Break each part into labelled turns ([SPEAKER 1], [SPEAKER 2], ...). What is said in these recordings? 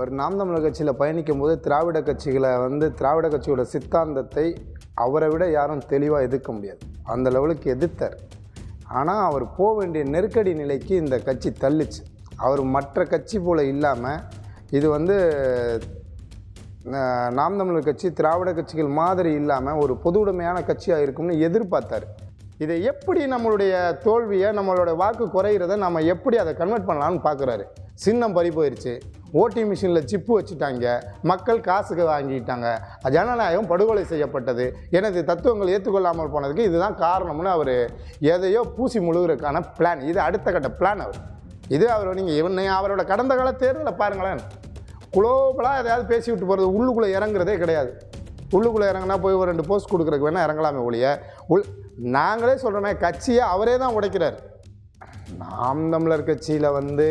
[SPEAKER 1] அவர் நாம் தமிழர் கட்சியில் பயணிக்கும் போது திராவிட கட்சிகளை வந்து திராவிட கட்சியோட சித்தாந்தத்தை அவரை விட யாரும் தெளிவாக எதிர்க்க முடியாது. அந்த லெவலுக்கு எதிர்த்தார். ஆனால் அவர் போக வேண்டிய நெருக்கடி நிலைக்கு இந்த கட்சி தள்ளுச்சு. அவர் மற்ற கட்சி போல் இல்லாமல் இது வந்து நாம் தமிழர் கட்சி திராவிட கட்சிகள் மாதிரி இல்லாமல் ஒரு பொது உடைமையான கட்சியாக இருக்கும்னு எதிர்பார்த்தார். இதை எப்படி நம்மளுடைய தோல்வியை நம்மளோட வாக்கு குறையிறத நம்ம எப்படி அதை கன்வெர்ட் பண்ணலாம்னு பார்க்குறாரு. சின்னம் பறி போயிடுச்சு ஓட்டிங் மிஷினில் சிப்பு வச்சுட்டாங்க. மக்கள் காசுக்கு வாங்கிட்டாங்க. ஜனநாயகம் படுகொலை செய்யப்பட்டது. எனது தத்துவங்கள் ஏற்றுக்கொள்ளாமல் போனதுக்கு இதுதான் காரணம்னு அவர் எதையோ பூசி முழுகிறதுக்கான பிளான் இது அடுத்த கட்ட பிளான் அவர். இது அவர் நீங்கள் இவனை அவரோட கடந்த கால தேர்தலை பாருங்களேன். குளோபலாக எதையாவது பேசி விட்டு போகிறது உள்ளுக்குள்ளே இறங்குறதே கிடையாது. உள்ளுக்குள்ளே இறங்குனா போய் ஒரு ரெண்டு போஸ்ட் கொடுக்குறதுக்கு வேணால் இறங்கலாமே ஒழிய. உள் நாங்களே சொல்கிறோமே கட்சியை அவரே தான் உடைக்கிறார். நாம் தமிழர் கட்சியில் வந்து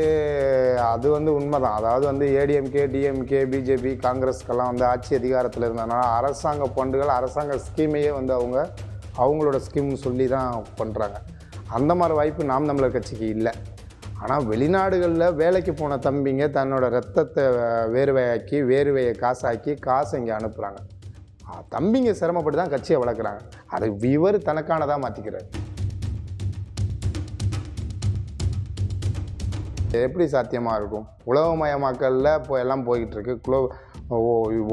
[SPEAKER 1] அது வந்து உண்மை தான் அதாவது வந்து ஏடிஎம்கே டிஎம்கே பிஜேபி காங்கிரஸ்க்கெல்லாம் வந்து ஆட்சி அதிகாரத்தில் இருந்ததுனால அரசாங்க பண்டுகள் அரசாங்க ஸ்கீமையே வந்து அவங்க அவங்களோட ஸ்கீம்னு சொல்லி தான் பண்ணுறாங்க அந்த மாதிரி வாய்ப்பு நாம் தமிழர் கட்சிக்கு இல்லை. ஆனால் வெளிநாடுகளில் வேலைக்கு போன தம்பிங்க தன்னோட ரத்தத்தை வேர்வையாக்கி வேர்வையை காசாக்கி காசை இங்கே அனுப்புகிறாங்க தம்பிங்க சிரமப்பட்டு தான் கட்சியை வளர்க்குறாங்க. அதை இவர் தனக்கானதாக மாற்றிக்கிறார் எப்படி சாத்தியமாக இருக்கும்? உலகமயமாக்கலில் இப்போ எல்லாம் போய்கிட்டு இருக்கு குலோ ஓ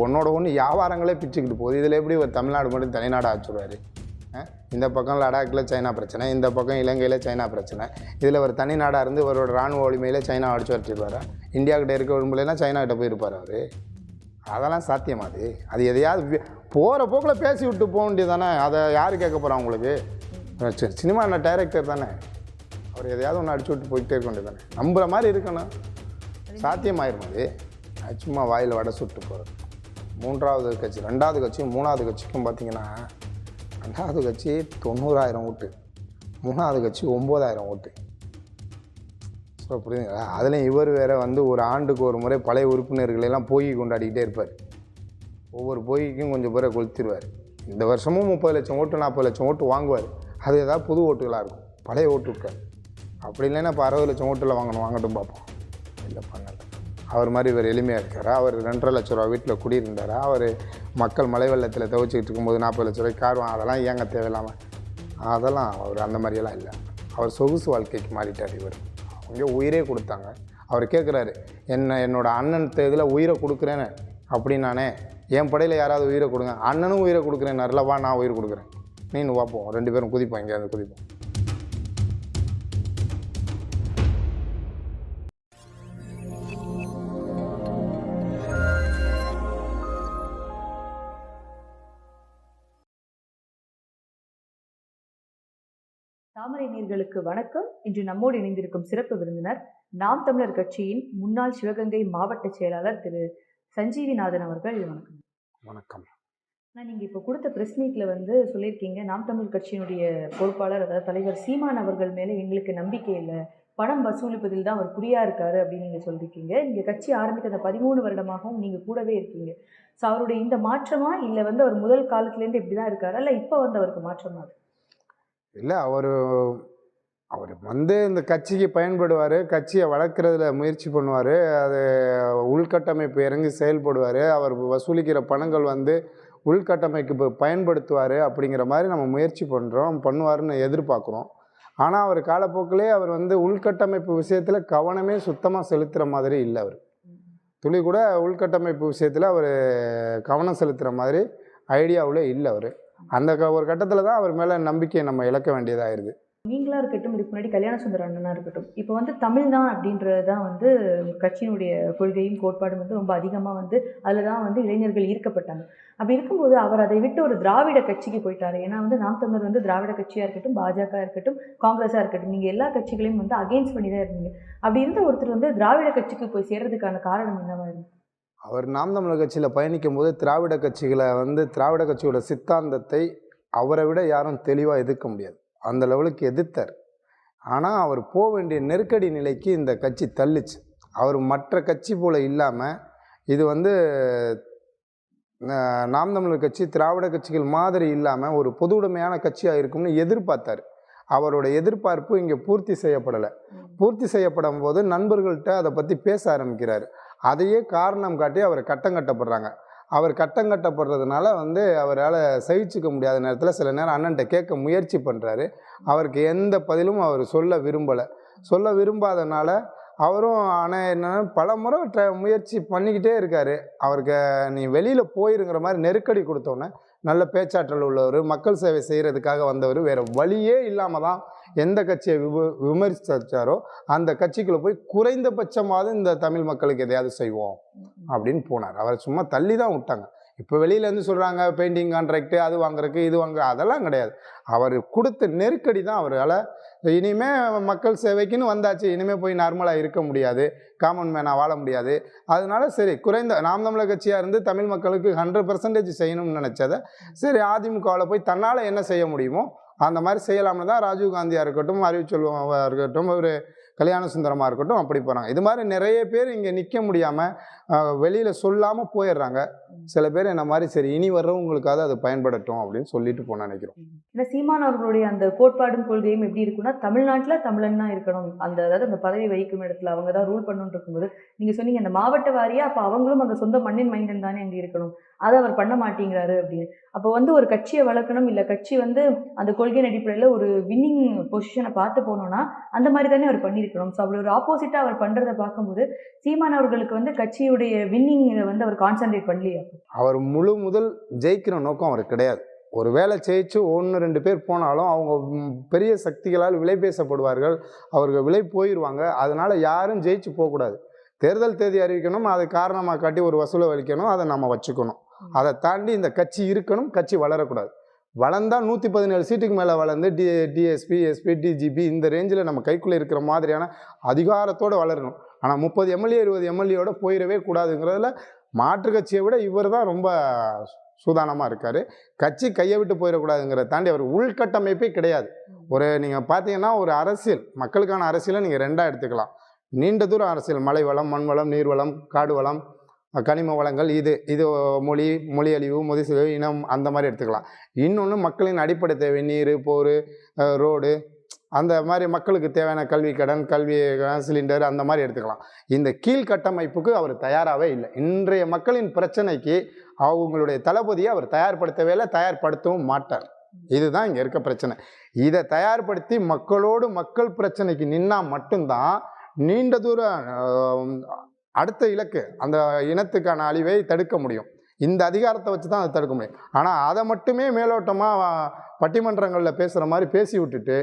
[SPEAKER 1] ஒன்னோட ஒன்று வியாபாரங்களே பிச்சுக்கிட்டு போகுது. இதில் எப்படி ஒரு தமிழ்நாடு மட்டும் தனிநாடு ஆச்சுருவார்? இந்த பக்கம் லடாக்கில் சைனா பிரச்சனை இந்த பக்கம் இலங்கையில் சைனா பிரச்சனை. இதில் ஒரு தனி நாடாக இருந்து இவரோட ராணுவ வலிமையில் சைனா அடிச்சு வச்சிருப்பாரா இந்தியாக்கிட்ட இருக்க விரும்பலைன்னா சைனா கிட்ட போயிருப்பார் அவர்? அதெல்லாம் சாத்தியமாது அது எதையாவது போகிற போக்கில் பேசி விட்டு போக வேண்டியது தானே அதை யார் கேட்க போகிறா உங்களுக்கு? சினிமா என்ன டைரக்டர் தானே? அவர் எதையாவது ஒன்று அடிச்சு விட்டு போயிட்டே இருக்க வேண்டியது தானே நம்புகிற மாதிரி இருக்கணும். சாத்தியமாயிரும் அது. சும்மா வாயில் வடை சுட்டு போகிறது மூன்றாவது கட்சி ரெண்டாவது கட்சியும் மூணாவது கட்சிக்கும் பார்த்தீங்கன்னா ரெண்டாவது கட்சி தொண்ணூறாயிரம் ஓட்டு. மூணாவது கட்சி ஒம்பதாயிரம் ஓட்டு. ஸோ புரியுதுங்களா? அதுலேயும் இவர் வேற வந்து ஒரு ஆண்டுக்கு ஒரு முறை பழைய உறுப்பினர்களை எல்லாம் போகி கொண்டாடிக்கிட்டே இருப்பார். ஒவ்வொரு போகிக்கும் கொஞ்சம் பேரை கொளுத்திடுவார் இந்த வருஷமும் முப்பது லட்சம் ஓட்டு நாற்பது லட்சம் ஓட்டு வாங்குவார். அது ஏதாவது புது ஓட்டுகளாக இருக்கும். பழைய ஓட்டு இருக்காது அப்படி இல்லைன்னா இப்போ அறுபது லட்சம் ஓட்டில் வாங்கணும் வாங்கட்டும் பார்ப்போம் இல்லை பண்ணல. அவர் மாதிரி இவர் எளிமையாக இருக்காரா? அவர் ரெண்டரை லட்ச ரூபா வீட்டில் குடியிருந்தாரா? அவர் மக்கள் மழை வெள்ளத்தில் துவைச்சிக்கிட்டு இருக்கும்போது நாற்பது லட்ச ரூபாய்க்கு கார் வாங்க அதெல்லாம் ஏங்க தேவையில்லாமல் அதெல்லாம் அவர் அந்த மாதிரியெல்லாம் இல்லை. அவர் சொகுசு வாழ்க்கைக்கு மாறிட்டார் இவர். அவங்க உயிரே கொடுத்தாங்க. அவர் கேட்குறாரு என்ன என்னோடய அண்ணன் இதில் உயிரை கொடுக்குறேன்னு. அப்படின்னானே என் படையில் யாராவது உயிரை கொடுங்க. அண்ணனும் உயிரை கொடுக்குறேன் நல்லவா நான் உயிர் கொடுக்குறேன். நீனு பார்ப்போம் ரெண்டு பேரும் குதிப்போம் இங்கேருந்து குதிப்போம்.
[SPEAKER 2] தாமரை நீர்களுக்கு வணக்கம். இன்று நம்மோடு இணைந்திருக்கும் சிறப்பு விருந்தினர் நாம் தமிழர் கட்சியின் முன்னாள் சிவகங்கை மாவட்ட செயலாளர் திரு சஞ்சீவிநாதன் அவர்கள் வணக்கம்.
[SPEAKER 1] வணக்கம்.
[SPEAKER 2] நான் நீங்கள் இப்போ கொடுத்த ப்ரெஸ் மீட்டில் வந்து சொல்லியிருக்கீங்க நாம் தமிழ் கட்சியினுடைய பொறுப்பாளர் அதாவது தலைவர் சீமான் அவர்கள் மேலே எங்களுக்கு நம்பிக்கை இல்லை பணம் வசூலிப்பதில் தான் அவர் குறியா இருக்காரு அப்படின்னு நீங்கள் சொல்லியிருக்கீங்க. நீங்கள் கட்சி ஆரம்பித்த அந்த பதிமூணு வருடமாகவும் நீங்கள் கூடவே இருக்கீங்க. ஸோ அவருடைய இந்த மாற்றமா இல்லை வந்து அவர் முதல் காலத்துலேருந்து இப்படி தான் இருக்காரா? இல்லை இப்போ வந்து அவருக்கு மாற்றமா
[SPEAKER 1] இல்லை அவர் அவர் வந்து இந்த கட்சிக்கு பயன்படுவார் கட்சியை வளர்க்குறதுல முயற்சி பண்ணுவார் அது உள்கட்டமைப்பு இறங்கி செயல்படுவார் அவர் வசூலிக்கிற பணங்கள் வந்து உள்கட்டமைப்பு பயன்படுத்துவார் அப்படிங்கிற மாதிரி நம்ம முயற்சி பண்ணுறோம் பண்ணுவாருன்னு எதிர்பார்க்குறோம். ஆனால் அவர் காலப்போக்கிலே அவர் வந்து உள்கட்டமைப்பு விஷயத்தில் கவனமே சுத்தமாக செலுத்துகிற மாதிரி இல்லை அவர். துளி கூட உள்கட்டமைப்பு விஷயத்தில் அவர் கவனம் செலுத்துகிற மாதிரி ஐடியாவில் இல்லை அவர். அந்த க ஒரு கட்டத்தில் தான் அவர் மேலே நம்பிக்கையை நம்ம இழக்க வேண்டியதாகிடுது
[SPEAKER 2] நீங்களா இருக்கட்டும் இதுக்கு முன்னாடி கல்யாண சுந்தர அண்ணனா இருக்கட்டும் இப்போ வந்து தமிழ் தான் அப்படின்றது தான் வந்து கட்சியினுடைய கொள்கையும் கோட்பாடும் வந்து ரொம்ப அதிகமாக வந்து அதில் தான் வந்து இளைஞர்கள் ஈர்க்கப்பட்டாங்க. அப்படி இருக்கும்போது அவர் அதை விட்டு ஒரு திராவிட கட்சிக்கு போயிட்டார். ஏன்னா வந்து நாம் தமிழர் வந்து திராவிட கட்சியாக இருக்கட்டும் பாஜக இருக்கட்டும் காங்கிரஸாக இருக்கட்டும் நீங்கள் எல்லா கட்சிகளையும் வந்து அகெயின்ஸ்ட் பண்ணி தான் இருந்தீங்க. அப்படி இருந்த ஒருத்தர் வந்து திராவிட கட்சிக்கு போய் சேர்றதுக்கான காரணம் என்னவா இருந்தது
[SPEAKER 1] அவர் நாம் தமிழர் கட்சியில் பயணிக்கும் போது திராவிட கட்சிகளை வந்து திராவிட கட்சியோட சித்தாந்தத்தை அவரை விட யாரும் தெளிவாக எதிர்க்க முடியாது. அந்த லெவலுக்கு எதிர்த்தார். ஆனால் அவர் போக வேண்டிய நெருக்கடி நிலைக்கு இந்த கட்சி தள்ளுச்சு. அவர் மற்ற கட்சி போல் இல்லாமல் இது வந்து நாம் தமிழர் கட்சி திராவிட கட்சிகள் மாதிரி இல்லாமல் ஒரு பொதுவுடைமையான கட்சியாக இருக்கும்னு எதிர்பார்த்தார். அவரோட எதிர்பார்ப்பு இங்கே பூர்த்தி செய்யப்படலை. பூர்த்தி செய்யப்படும் போது நண்பர்கள்ட்ட அதை பற்றி பேச ஆரம்பிக்கிறார். அதையே காரணம் காட்டி அவர் கட்டம் கட்டப்படுறாங்க. அவர் கட்டம் கட்டப்படுறதுனால வந்து அவரால் சகிச்சுக்க முடியாத நேரத்தில் சில நேரம் அண்ணன்ட்ட கேட்க முயற்சி பண்ணுறாரு அவருக்கு எந்த பதிலும் அவர் சொல்ல விரும்பலை. சொல்ல விரும்பாதனால அவரும் ஆனால் என்னென்னா பல முறை ட்ர முயற்சி பண்ணிக்கிட்டே இருக்கார். அவருக்கு நீ வெளியில் போயிருங்கிற மாதிரி நெருக்கடி கொடுத்தோன்னே நல்ல பேச்சாற்றல் உள்ளவர் மக்கள் சேவை செய்கிறதுக்காக வந்தவர் வேறு வழியே இல்லாமல் தான் எந்த கட்சியை விம விமர்சிச்சாரோ அந்த கட்சிக்குள்ளே போய் குறைந்தபட்சமாவது இந்த தமிழ் மக்களுக்கு எதையாவது செய்வோம் அப்படின்னு போனார். அவரை சும்மா தள்ளி தான் விட்டாங்க. இப்போ வெளியிலேருந்து சொல்கிறாங்க பெயிண்டிங் கான்ட்ராக்டு அது வாங்குறதுக்கு இது வாங்க அதெல்லாம் கிடையாது. அவர் கொடுத்த நெருக்கடி தான் அவரால் இனிமே மக்கள் சேவைக்குன்னு வந்தாச்சு. இனிமேல் போய் நார்மலாக இருக்க முடியாது. காமன் மேனாக வாழ முடியாது. அதனால சரி குறைந்த நாம் தமிழர் கட்சியாக இருந்து தமிழ் மக்களுக்கு ஹண்ட்ரட் பர்சன்டேஜ் செய்யணும்னு நினச்சதை சரி அதிமுகவில் போய் தன்னால் என்ன செய்ய முடியுமோ அந்த மாதிரி செய்யலாம்னு தான் ராஜீவ் காந்தியாக இருக்கட்டும் அறிவுச்செல்வமாக இருக்கட்டும் ஒரு கல்யாண சுந்தரமாக இருக்கட்டும் அப்படி போகிறாங்க இது மாதிரி நிறைய பேர் இங்கே நிற்க முடியாமல் வெளியில் சொல்லாமல் போயிடுறாங்க. சில பேர் என்ன மாதிரி சரி இனி வர்றவங்களுக்காவது அது பயன்படட்டும் அப்படின்னு சொல்லிட்டு போன நினைக்கிறோம்.
[SPEAKER 2] ஏன்னா சீமான் அவர்களுடைய அந்த கோட்பாடும் கொள்கையும் எப்படி இருக்குன்னா தமிழ்நாட்டில் தமிழன் தான் இருக்கணும். அந்த அதாவது அந்த பதவி வகிக்கும் இடத்துல அவங்க தான் ரூல் பண்ணணும்னு இருக்கும்போது நீங்கள் சொன்னீங்க அந்த மாவட்ட வாரியாக அப்போ அவங்களும் அந்த சொந்த மண்ணின் மைண்டன் தானே அங்கே இருக்கணும். அதை அவர் பண்ண மாட்டேங்கிறாரு அப்படின்னு. அப்போ வந்து ஒரு கட்சியை வளர்க்கணும் இல்லை கட்சி வந்து அந்த கொள்கையின் அடிப்படையில் ஒரு வின்னிங் பொசிஷனை பார்த்து போனோம்னா அந்த மாதிரி தானே அவர் பண்ணியிருக்கணும். ஸோ அப்படி ஒரு ஆப்போசிட்டாக அவர் பண்ணுறதை பார்க்கும்போது சீமான் அவர்களுக்கு வந்து கட்சியுடைய வின்னிங் வந்து அவர் கான்சென்ட்ரேட் பண்ணலையா
[SPEAKER 1] அவர் முழு முதல் ஜெயிக்கிற நோக்கம் அவருக்கு கிடையாது. ஒரு வேலை ஜெயிச்சு ஒன்று ரெண்டு பேர் போனாலும் அவங்க பெரிய சக்திகளால் விலை பேசப்படுவார்கள். அவர்கள் விலை போயிடுவாங்க அதனால் யாரும் ஜெயிச்சு போகக்கூடாது. தேர்தல் தேதி அறிவிக்கணும். அதை காரணமாக காட்டி ஒரு வசூலை வலிக்கணும் அதை நம்ம வச்சுக்கணும். அதை தாண்டி இந்த கட்சி இருக்கணும் கட்சி வளரக்கூடாது. வளர்ந்தால் நூற்றி பதினேழு சீட்டுக்கு மேலே வளர்ந்து டி டிஎஸ்பி எஸ்பி டிஜிபி இந்த ரேஞ்சில் நம்ம கைக்குள்ளே இருக்கிற மாதிரியான அதிகாரத்தோடு வளரணும். ஆனால் முப்பது எம்எல்ஏ இருபது எம்எல்ஏயோட போயிடவே கூடாதுங்கிறதுல மாற்று கட்சியை விட இவர் தான் ரொம்ப சூதானமாக இருக்கார். கட்சி கையை விட்டு போயிடக்கூடாதுங்கிறத தாண்டி அவர் உள்கட்டமைப்பே கிடையாது. ஒரு நீங்கள் பார்த்தீங்கன்னா ஒரு அரசியல் மக்களுக்கான அரசியலை நீங்கள் ரெண்டாக எடுத்துக்கலாம். நீண்ட தூரம் அரசியல் மலை வளம் மண் வளம் நீர் வளம் காடு வளம் கனிம வளங்கள் இது இது மொழி மொழி அழிவு முதிசிவு இனம் அந்த மாதிரி எடுத்துக்கலாம். இன்னொன்று மக்களின் அடிப்படை தேவை நீர் போர் ரோடு அந்த மாதிரி மக்களுக்கு தேவையான கல்வி கடன் கல்வி சிலிண்டர் அந்த மாதிரி எடுத்துக்கலாம். இந்த கீழ்கட்டமைப்புக்கு அவர் தயாராகவே இல்லை. இன்றைய மக்களின் பிரச்சனைக்கு அவங்களுடைய தளபதியை அவர் தயார்படுத்தவே இல்லை தயார்படுத்தவும் மாட்டார். இதுதான் இங்கே இருக்க பிரச்சனை. இதை தயார்படுத்தி மக்களோடு மக்கள் பிரச்சனைக்கு நின்னா மட்டும்தான் நீண்ட தூரம் அடுத்த இலக்கு அந்த இனத்துக்கான அழிவை தடுக்க முடியும். இந்த அதிகாரத்தை வச்சு தான் அதை தடுக்க முடியும். ஆனால் அதை மட்டுமே மேலோட்டமாக பட்டிமன்றங்களில் பேசுகிற மாதிரி பேசி விட்டுட்டு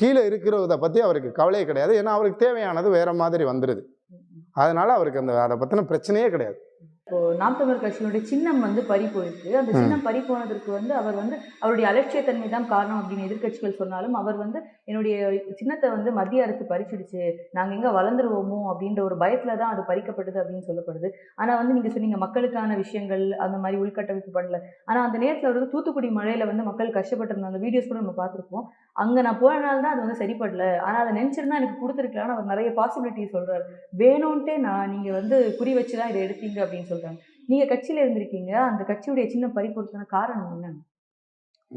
[SPEAKER 1] கீழே இருக்கிறத பற்றி அவருக்கு கவலையே கிடையாது. ஏன்னா அவருக்கு தேவையானது வேறு மாதிரி வந்துடுது அதனால் அவருக்கு அந்த அதை பற்றின பிரச்சனையே கிடையாது.
[SPEAKER 2] இப்போது நாம் தமிழர் கட்சியினுடைய சின்னம் வந்து பறி போயிருக்கு. அந்த சின்னம் பறி போனதற்கு வந்து அவர் வந்து அவருடைய அலட்சியத்தன்மை தான் காரணம் அப்படின்னு எதிர்க்கட்சிகள் சொன்னாலும் அவர் வந்து என்னுடைய சின்னத்தை வந்து மத்திய அரசு பறிச்சிடுச்சு. நாங்கள் எங்கே வளர்ந்துருவோமோ அப்படின்ற ஒரு பயத்தில் தான் அது பறிக்கப்பட்டது அப்படின்னு சொல்லப்படுது. ஆனால் வந்து நீங்கள் சொன்னீங்க மக்களுக்கான விஷயங்கள் அந்த மாதிரி உள்கட்டமைப்பு பண்ணல. ஆனால் அந்த நேரத்தில் வந்து தூத்துக்குடி மழையில் வந்து மக்கள் கஷ்டப்பட்டிருந்த அந்த வீடியோஸ் கூட நம்ம பார்த்துருப்போம். அங்கே நான் போனனால தான் அது வந்து சரிப்படல. ஆனால் அதை நினச்சிருந்தா எனக்கு கொடுத்துருக்கலாம்னு அவர் நிறைய பாசிபிலிட்டி சொல்கிறார் வேணும்ன்ட்டே நான் நீங்கள் வந்து குறி வச்சு தான் இதை எடுத்தீங்க அப்படின்னு சொல்கிறாங்க நீங்கள் கட்சியில் இருந்திருக்கீங்க. அந்த கட்சியுடைய சின்ன பறிப்பொருத்தான காரணம் என்ன?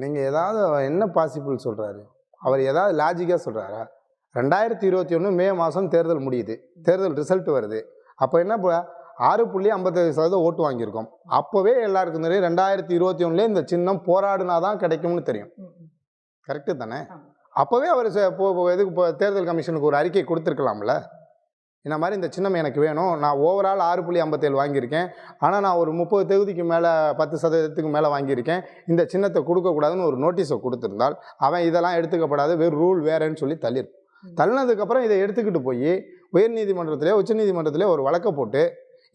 [SPEAKER 1] நீங்கள் ஏதாவது என்ன பாசிபிள் சொல்கிறாரு அவர் ஏதாவது லாஜிக்காக சொல்கிறாரா ரெண்டாயிரத்தி இருபத்தி ஒன்று மே மாதம் தேர்தல் முடியுது. தேர்தல் ரிசல்ட் வருது. அப்போ என்ன ஆறு புள்ளி ஐம்பத்தேழு சதவீதம் ஓட்டு வாங்கியிருக்கோம். அப்போவே எல்லாருக்கும் தெரியும் ரெண்டாயிரத்தி இருபத்தி ஒன்றுலேயே இந்த சின்னம் போராடினா தான் கிடைக்கும்னு தெரியும். கரெக்டு தானே. அப்போவே அவர் இப்போ தேர்தல் கமிஷனுக்கு ஒரு அறிக்கை கொடுத்துருக்கலாம்ல? இந்த மாதிரி இந்த சின்னம் எனக்கு வேணும். நான் ஓவரால் ஆறு புள்ளி ஐம்பத்தேழு வாங்கியிருக்கேன். ஆனால் நான் ஒரு முப்பது தொகுதிக்கு மேலே பத்து சதவீதத்துக்கு மேலே வாங்கியிருக்கேன். இந்த சின்னத்தை கொடுக்கக்கூடாதுன்னு ஒரு நோட்டீஸை கொடுத்துருந்தால் அவன் இதெல்லாம் எடுத்துக்கப்படாது வெறும் ரூல் வேறேன்னு சொல்லி தள்ளியிருப்பான். தள்ளினதுக்கப்புறம் இதை எடுத்துக்கிட்டு போய் உயர்நீதிமன்றத்திலே உச்சநீதிமன்றத்திலே ஒரு வழக்கை போட்டு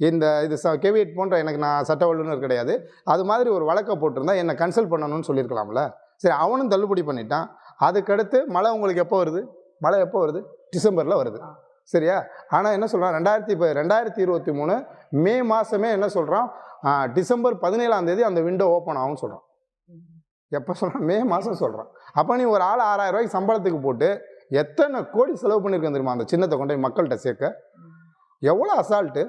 [SPEAKER 1] இந்த இது ச கெவியட் போன்ற எனக்கு நான் சட்ட வல்லுநர் கிடையாது. அது மாதிரி ஒரு வழக்கை போட்டிருந்தா என்னை கன்சல்ட் பண்ணணும்னு சொல்லியிருக்கலாம்ல. சரி அவனும் தள்ளுபடி பண்ணிட்டான். அதுக்கடுத்து மழை உங்களுக்கு எப்போ வருது? மழை எப்போ வருது? டிசம்பரில் வருது. சரியா? ஆனால் என்ன சொல்கிறான் ரெண்டாயிரத்தி இப்போ ரெண்டாயிரத்தி இருபத்தி மூணு மே மாதமே என்ன சொல்கிறான் டிசம்பர் பதினேழாம் தேதி அந்த விண்டோ ஓப்பன் ஆகும்னு சொல்கிறான் எப்போ சொல்கிறான் மே மாதம் சொல்கிறான் அப்போ நீ ஒரு ஆள் ஆறாயிரம் ரூபாய்க்கு சம்பளத்துக்கு போட்டு எத்தனை கோடி செலவு பண்ணியிருக்கேன் தெரியுமா? அந்த சின்னத்தை கொண்டு போய் மக்கள்கிட்ட சேர்க்க. எவ்வளோ அசால்ட்டு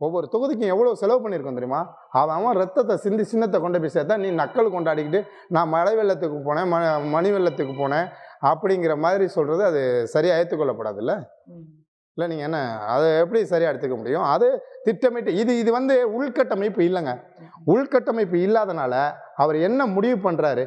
[SPEAKER 1] ஒவ்வொரு தொகுதிக்கும் எவ்வளோ செலவு பண்ணியிருக்கோம் தெரியுமா? அவன் அவன் ரத்தத்தை சிந்தி சின்னத்தை கொண்டு போய் சேர்த்தா நீ நக்கல் கொண்டாடிக்கிட்டு நான் மழை வெள்ளத்துக்கு போனேன் ம மணி வெள்ளத்துக்கு போனேன் அப்படிங்கிற மாதிரி சொல்கிறது அது சரியாக ஏற்றுக்கொள்ளப்படாதுல்ல இல்லை நீங்கள் என்ன அதை எப்படி சரியாக எடுத்துக்க முடியும்? அது திட்டமிட்டு இது இது வந்து உள்கட்டமைப்பு இல்லைங்க. உள்கட்டமைப்பு இல்லாதனால அவர் என்ன முடிவு பண்ணுறாரு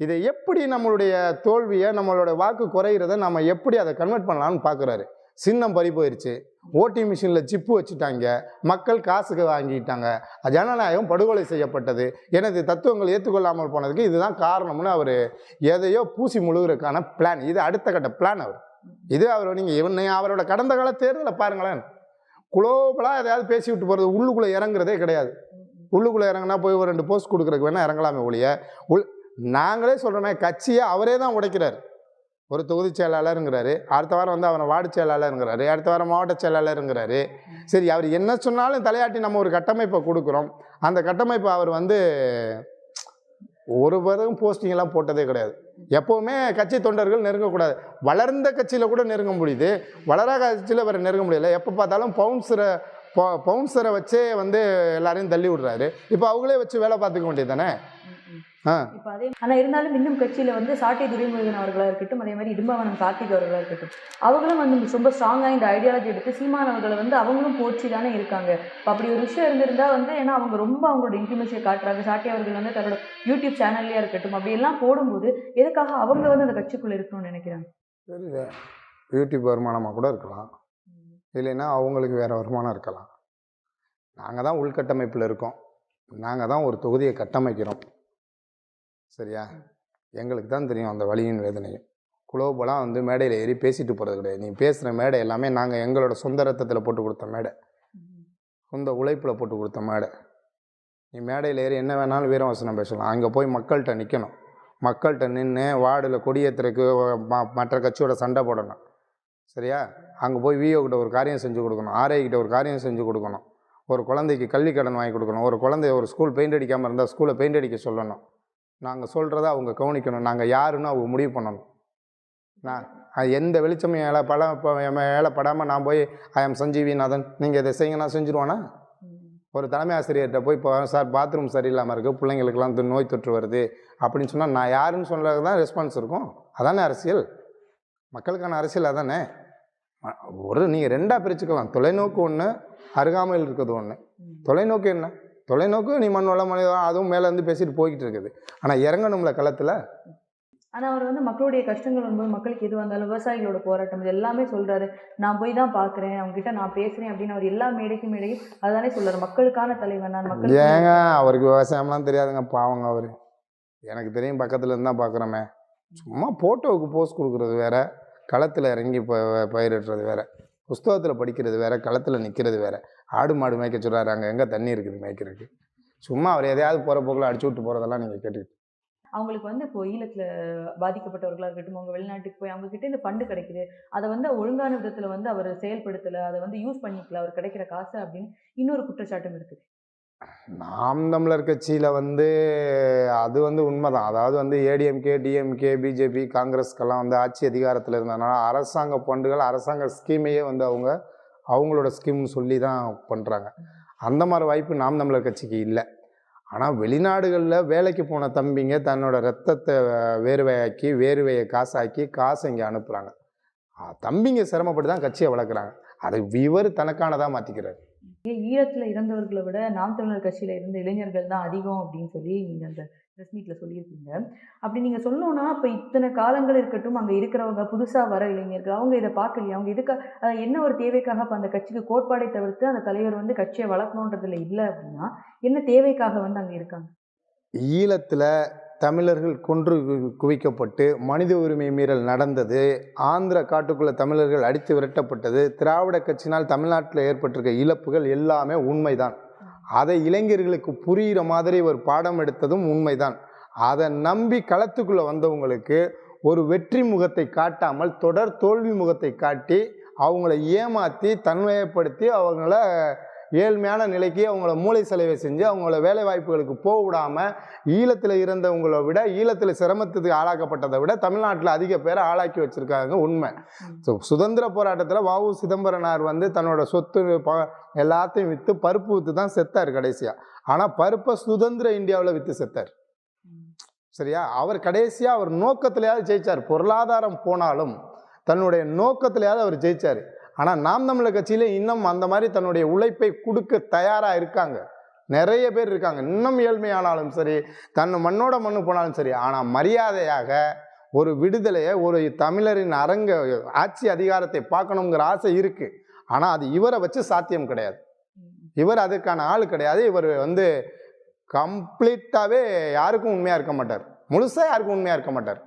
[SPEAKER 1] இதை எப்படி நம்மளுடைய தோல்வியை நம்மளோட வாக்கு குறையிறத நம்ம எப்படி அதை கன்வெர்ட் பண்ணலாம்னு பார்க்குறாரு சின்னம் பறி போயிடுச்சு ஓட்டி மிஷினில் சிப்பு வச்சுட்டாங்க. மக்கள் காசுக்கு வாங்கிட்டாங்க. ஜனநாயகம் படுகொலை செய்யப்பட்டது. எனது தத்துவங்கள் ஏற்றுக்கொள்ளாமல் போனதுக்கு இதுதான் காரணம்னு அவர் எதையோ பூசி முழுகிறதுக்கான பிளான் இது அடுத்த கட்ட பிளான் அவர். இது அவர் நீங்கள் இவனை அவரோட கடந்த கால தேர்தலை பாருங்களேன். குளோபலாக எதையாவது பேசி விட்டு போகிறது உள்ளுக்குள்ளே இறங்குறதே கிடையாது. உள்ளுக்குள்ளே இறங்குனா போய் ஒரு ரெண்டு போஸ்ட் கொடுக்குறதுக்கு வேணால் இறங்கலாமே ஒழிய உள் நாங்களே சொல்கிறோமே கட்சியை அவரே தான் உடைக்கிறார். ஒரு தொகுதி செயலாளருங்கிறாரு. அடுத்த வாரம் வந்து அவரை வார்டு செயலாளருங்கிறாரு. அடுத்த வாரம் மாவட்ட செயலாளருங்கிறாரு. சரி அவர் என்ன சொன்னாலும் தலையாட்டி நம்ம ஒரு கட்டமைப்பை கொடுக்குறோம். அந்த கட்டமைப்பை அவர் வந்து ஒரு பிறகும் போஸ்டிங் எல்லாம் போட்டதே கிடையாது. எப்போவுமே கட்சி தொண்டர்கள் நெருங்கக்கூடாது வளர்ந்த கட்சியில் கூட நெருங்க முடியுது. வளராத கட்சியில் வேறு நெருங்க முடியல. எப்போ பார்த்தாலும் பவுன்சரை பவுன்சரை வச்சே வந்து எல்லாரையும் தள்ளி விடுறாரு. இப்போ அவங்களே வச்சு வேலை பார்த்துக்க வேண்டியது தானே?
[SPEAKER 2] இப்போ அதே ஆனால் இருந்தாலும் இன்னும் கட்சியில் வந்து சாட்டை துரைமுருகன் அவர்களாக இருக்கட்டும் அதே மாதிரி இடும்பவனம் கார்த்திக் அவர்களாக இருக்கட்டும் அவங்களும் வந்து ரொம்ப ஸ்ட்ராங்காக இந்த ஐடியாலஜி எடுத்து சீமான் அவர்களை வந்து அவங்களும் போற்றி தானே இருக்காங்க. இப்போ அப்படி ஒரு விஷயம் இருந்திருந்தா வந்து ஏன்னா அவங்க ரொம்ப அவங்களோட இன்டிமேசியை காட்டுறாங்க. சாட்டி அவர்கள் வந்து தன்னோட யூடியூப் சேனல்லையா இருக்கட்டும் அப்படி எல்லாம் போடும்போது எதுக்காக அவங்க வந்து அந்த கட்சிக்குள்ளே இருக்கணும்னு நினைக்கிறாங்க?
[SPEAKER 1] தெரியல. யூடியூப் வருமானமாக கூட இருக்கலாம். இல்லைன்னா அவங்களுக்கு வேறு வருமானம் இருக்கலாம். நாங்கள் தான் உள்கட்டமைப்பில் இருக்கோம். நாங்கள் தான் ஒரு தொகுதியை கட்டமைக்கிறோம். சரியா? எங்களுக்கு தான் தெரியும் அந்த வழியின் வேதனையும் குலோபலாம் வந்து மேடையில் ஏறி பேசிட்டு போகிறது கிடையாது. நீ பேசுகிற மேடை எல்லாமே நாங்கள் எங்களோட சொந்த ரத்தத்தில் போட்டு கொடுத்த மேடை. சொந்த உழைப்பில் போட்டு கொடுத்த மேடை. நீ மேடையில் ஏறி என்ன வேணாலும் வீரவசனம் பேசலாம். அங்கே போய் மக்கள்கிட்ட நிற்கணும் மக்கள்கிட்ட நின்று வார்டில் கொடியேற்றுறதுக்கு ம- மற்ற கட்சியோட சண்டை போடணும். சரியா? அங்கே போய் விஓ கிட்ட ஒரு காரியம் செஞ்சு கொடுக்கணும். ஆர்ஐ ஒரு காரியம் செஞ்சு கொடுக்கணும். ஒரு குழந்தைக்கு கல்வி கடன் வாங்கி கொடுக்கணும். ஒரு குழந்தை ஒரு ஸ்கூல் பெயிண்ட் அடிக்காமல் இருந்தால் ஸ்கூலை பெயிண்ட் அடிக்க சொல்லணும். நாங்கள் சொல்கிறத அவங்க கவனிக்கணும். நாங்கள் யாருன்னு அவங்க முடிவு பண்ணணும். நான் எந்த வெளிச்சமும் ஏழை பட மேலே படாமல் நான் போய் ஐ எம் சஞ்சீவிநாதன் நீங்கள் இதை செய்யுங்க நான் செஞ்சுருவானா ஒரு தலைமை ஆசிரியர்கிட்ட போய் இப்போ சார் பாத்ரூம் சரியில்லாமல் இருக்குது பிள்ளைங்களுக்கெல்லாம் இந்த நோய் தொற்று வருது. அப்படின்னு சொன்னால் நான் யாருன்னு சொல்கிறது தான் ரெஸ்பான்ஸ் இருக்கும். அதானே அரசியல்? மக்களுக்கான அரசியல் அதானே? ஒரு நீங்கள் ரெண்டாக பிரிச்சுக்கலாம். தொலைநோக்கு ஒன்று அருகாமையில் இருக்கிறது ஒன்று தொலைநோக்கு என்ன? தொலைநோக்கு நீ மண் வளம் மனிதன் அதுவும் மேலே இருந்து பேசிட்டு போய்கிட்டு இருக்குது. ஆனால் இறங்கணும்ல களத்தில்?
[SPEAKER 2] ஆனால் அவர் வந்து மக்களுடைய கஷ்டங்கள் வரும்போது மக்களுக்கு எது வந்தாலும் விவசாயிகளோட போராட்டம் இது எல்லாமே சொல்றாரு. நான் போய் தான் பார்க்குறேன் அவங்க கிட்ட நான் பேசுறேன் அப்படின்னு அவர் எல்லா மேடைக்கும் மேடையும் அதுதானே சொல்றாரு. மக்களுக்கான தலைவன் நான் மக்களுக்கு
[SPEAKER 1] ஏங்க அவருக்கு விவசாயம்லாம் தெரியாதுங்க பாவங்க அவர். எனக்கு தெரியும் பக்கத்தில் இருந்து தான் பார்க்குறோமே சும்மா ஃபோட்டோவுக்கு போஸ்ட் கொடுக்குறது வேற களத்தில் இறங்கி ப பயிரிடுறது வேற புஸ்தகத்தில் படிக்கிறது வேற களத்தில் நிற்கிறது வேற. ஆடு மாடு மேய்க்க சொல்கிறாரு அங்கே எங்கே தண்ணி இருக்குது? மேய்க்கிறதுக்கு. சும்மா அவர் எதையாவது போகிற போக்கில் அடிச்சு விட்டு போகிறதெல்லாம் நீங்கள் கேட்டுக்கிட்டு.
[SPEAKER 2] அவங்களுக்கு வந்து இப்போ ஈழத்தில் பாதிக்கப்பட்டவர்களாக இருக்கட்டும் அவங்க வெளிநாட்டுக்கு போய் அவங்க கிட்ட இந்த ஃபண்டு கிடைக்குது. அதை வந்து ஒழுங்கான விதத்தில் வந்து அவர் செயல்படுத்தலை அதை வந்து யூஸ் பண்ணிக்கல அவர் கிடைக்கிற காசு அப்படின்னு இன்னொரு குற்றச்சாட்டும் இருக்குது
[SPEAKER 1] நாம் தமிழர் கட்சியில் வந்து அது வந்து உண்மைதான். அதாவது வந்து ஏடிஎம்கே டிஎம்கே பிஜேபி காங்கிரஸ்க்கெல்லாம் வந்து ஆட்சி அதிகாரத்தில் இருந்ததுனால அரசாங்க ஃபண்டுகள் அரசாங்க ஸ்கீமையே வந்து அவங்க அவங்களோட ஸ்கீம்னு சொல்லி தான் பண்ணுறாங்க அந்த மாதிரி வாய்ப்பு நாம் தமிழர் கட்சிக்கு இல்லை. ஆனால் வெளிநாடுகளில் வேலைக்கு போன தம்பிங்க தன்னோட ரத்தத்தை வேர்வையாக்கி வேர்வையை காசாக்கி காசை இங்கே அனுப்புகிறாங்க தம்பிங்க சிரமப்பட்டு தான் கட்சியை வளர்க்குறாங்க. அதை இவர் தனக்கானதாக மாற்றிக்கிறார்
[SPEAKER 2] ஈழத்தில் இறந்தவர்களை விட நாம் தமிழர் கட்சியில் இருந்த இளைஞர்கள் தான் அதிகம் அப்படின்னு சொல்லி நீங்கள் அந்த ப்ரெஸ் மீட்டில் சொல்லியிருக்கீங்க. அப்படி நீங்கள் சொல்லணும்னா இப்போ இத்தனை காலங்கள் இருக்கட்டும் அங்கே இருக்கிறவங்க புதுசாக வர இளைஞர்கள் அவங்க இதை பார்க்கலையா? அவங்க இதுக்காக என்ன ஒரு தேவைக்காக இப்போ அந்த கட்சிக்கு கோட்பாடை தவிர்த்து அந்த தலைவர் வந்து கட்சியை வளர்க்கணுன்றதுல இல்லை அப்படின்னா என்ன தேவைக்காக வந்து அங்கே இருக்காங்க?
[SPEAKER 1] ஈழத்தில் தமிழர்கள் கொன்று குவிக்கப்பட்டு மனித உரிமை மீறல் நடந்தது ஆந்திர காட்டுக்குள்ள தமிழர்கள் அடித்து விரட்டப்பட்டது திராவிட கட்சினால் தமிழ்நாட்டில் ஏற்பட்டிருக்க இழப்புகள் எல்லாமே உண்மைதான். அதை இளைஞர்களுக்கு புரிகிற மாதிரி ஒரு பாடம் எடுத்ததும் உண்மைதான். அதை நம்பி களத்துக்குள்ளே வந்தவங்களுக்கு ஒரு வெற்றி முகத்தை காட்டாமல் தொடர் தோல்வி முகத்தை காட்டி அவங்கள ஏமாற்றி தன்மையப்படுத்தி அவங்கள ஏழ்மையான நிலைக்கு அவங்கள மூளை செலவை செஞ்சு அவங்கள வேலை வாய்ப்புகளுக்கு போக விடாமல் ஈழத்தில் இருந்தவங்கள விட ஈழத்தில் சிரமத்துக்கு ஆளாக்கப்பட்டதை விட தமிழ்நாட்டில் அதிக பேரை ஆளாக்கி வச்சுருக்காங்க உண்மை. ஸோ சுதந்திர போராட்டத்தில் வாவு சிதம்பரனார் வந்து தன்னோட சொத்து ப எல்லாத்தையும் விற்று பருப்பு விற்று தான் செத்தார் கடைசியாக ஆனால் பருப்பை சுதந்திர இந்தியாவில் விற்று செத்தார். சரியா? அவர் கடைசியாக அவர் நோக்கத்திலேயாவது ஜெயிச்சார். பொருளாதாரம் போனாலும் தன்னுடைய நோக்கத்திலேயாவது அவர் ஜெயிச்சார். ஆனால் நாம் தமிழர் கட்சியில் இன்னும் அந்த மாதிரி தன்னுடைய உழைப்பை கொடுக்க தயாராக இருக்காங்க. நிறைய பேர் இருக்காங்க. இன்னும் ஏழ்மையானாலும் சரி தன் மண்ணோட மண்ணு போனாலும் சரி ஆனால் மரியாதையாக ஒரு விடுதலையை ஒரு தமிழரின் அரங்க ஆட்சி அதிகாரத்தை பார்க்கணுங்கிற ஆசை இருக்குது ஆனால் அது இவரை வச்சு சாத்தியம் கிடையாது. இவர் அதுக்கான ஆள் கிடையாது. இவர் வந்து கம்ப்ளீட்டாகவே யாருக்கும் உண்மையாக இருக்க மாட்டார். முழுசாக யாருக்கும் உண்மையாக இருக்க மாட்டார்.